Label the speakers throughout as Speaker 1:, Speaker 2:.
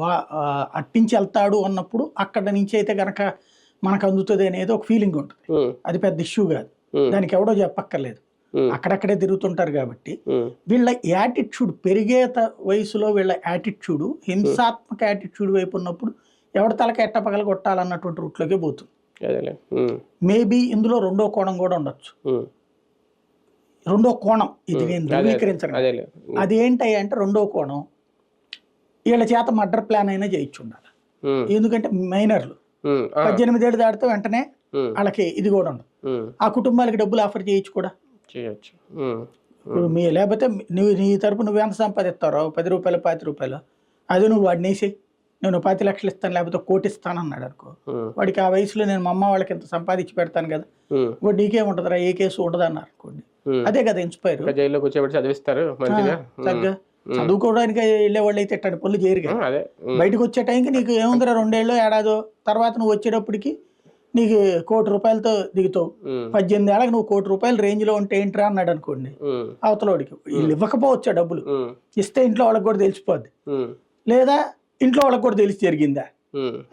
Speaker 1: వా అట్టించి వెళ్తాడు అన్నప్పుడు అక్కడ నుంచి అయితే గనక మనకు అందుతుంది అనేది ఒక ఫీలింగ్ ఉంటుంది. అది పెద్ద ఇష్యూ కాదు. దానికి ఎవడో చెప్పక్కర్లేదు. అక్కడక్కడే తిరుగుతుంటారు కాబట్టి వీళ్ళ యాటిట్యూడ్ పెరిగే వయసులో వీళ్ళ యాటిట్యూడ్ హింసాత్మక యాటిట్యూడ్ వైపు ఉన్నప్పుడు ఎవరి తలకి ఎట్ట పగల కొట్టాలన్నటువంటి రూట్లోకే పోతుంది. మేబీ ఇందులో రెండో కోణం కూడా ఉండొచ్చు. రెండో కోణం ఇది నేను
Speaker 2: అదే,
Speaker 1: ధృవీకరించను
Speaker 2: అదేలే
Speaker 1: అది ఏంటయ్యా అంటే రెండో కోణం. వీళ్ళ చేత మర్డర్ ప్లాన్ అయినా చేయించి ఉండాలి.
Speaker 2: ఉమ్,
Speaker 1: ఎందుకంటే మైనర్లు.
Speaker 2: ఉమ్, ఆ,
Speaker 1: పద్దెనిమిది ఏళ్ళు దాటితే వెంటనే వాళ్ళకి ఇది కూడా ఉండదు. ఆ కుటుంబాలకి డబ్బులు ఆఫర్ చేయొచ్చు కూడా.
Speaker 2: చేయొచ్చు.
Speaker 1: ఇప్పుడు మీ లేకపోతే నువ్వు నీ తరపు నువ్వు ఎంత సంపాదిస్తారో పది రూపాయలు పాతి రూపాయలు అది నువ్వు వాడిని వేసి నేను పాతి లక్షలు ఇస్తాను లేకపోతే కోటి ఇస్తాను అన్నాడు అనుకో. వాడికి ఆ వయసులో నేను మా అమ్మ వాళ్ళకి ఇంత సంపాదించి పెడతాను కదా.
Speaker 2: ఉమ్,
Speaker 1: ఇప్పుడు నీకేముంటుందిరా ఏ కేసు ఉండదు అన్నారు అనుకోండి. అదే కదా ఇన్స్పైర్
Speaker 2: ఇంకా జైల్లో కూర్చోబెట్టి చదివిస్తారు
Speaker 1: చక్కగా. చదువుకోవడానికి వెళ్ళే వాళ్ళు అయితే ఇట్టండి పనులు చేయరు కదా బయటకు వచ్చే టైంకి నీకు ఏముందిరా రెండేళ్ళు ఏడాదో? తర్వాత నువ్వు వచ్చేటప్పటికి నీకు కోటి రూపాయలతో దిగుతావు. పద్దెనిమిది ఏళ్ళకి నువ్వు కోటి రూపాయలు రేంజ్లో ఉంటే ఏంట్రా అన్నాడు అనుకోండి. అవతలోడికి. వీళ్ళు ఇవ్వకపోవచ్చు డబ్బులు. ఇస్తే ఇంట్లో వాళ్ళకి కూడా తెలిసిపోద్ది. లేదా ఇంట్లో వాళ్ళకి కూడా తెలిసి జరిగిందా?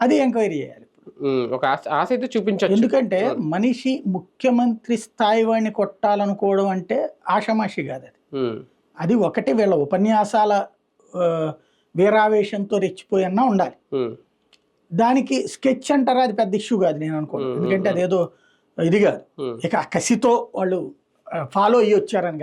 Speaker 1: అది ఎంక్వైరీ చేయాలి
Speaker 2: ఒక ఆశ అయితే చూపించవచ్చు
Speaker 1: ఎందుకంటే మనిషి ముఖ్యమంత్రి స్థాయి వాడిని కొట్టాలనుకోవడం అంటే ఆషమాషి కాదు అది అది ఒకటి వీళ్ళ ఉపన్యాసాల వీరావేశంతో రెచ్చిపోయన్నా ఉండాలి. దానికి స్కెచ్ అంటారా? అది పెద్ద ఇష్యూ కాదు నేను అనుకోను. ఎందుకంటే అదేదో ఇది కాదు. ఇక కసితో వాళ్ళు ఫాలో అయ్యి వచ్చారని కదా.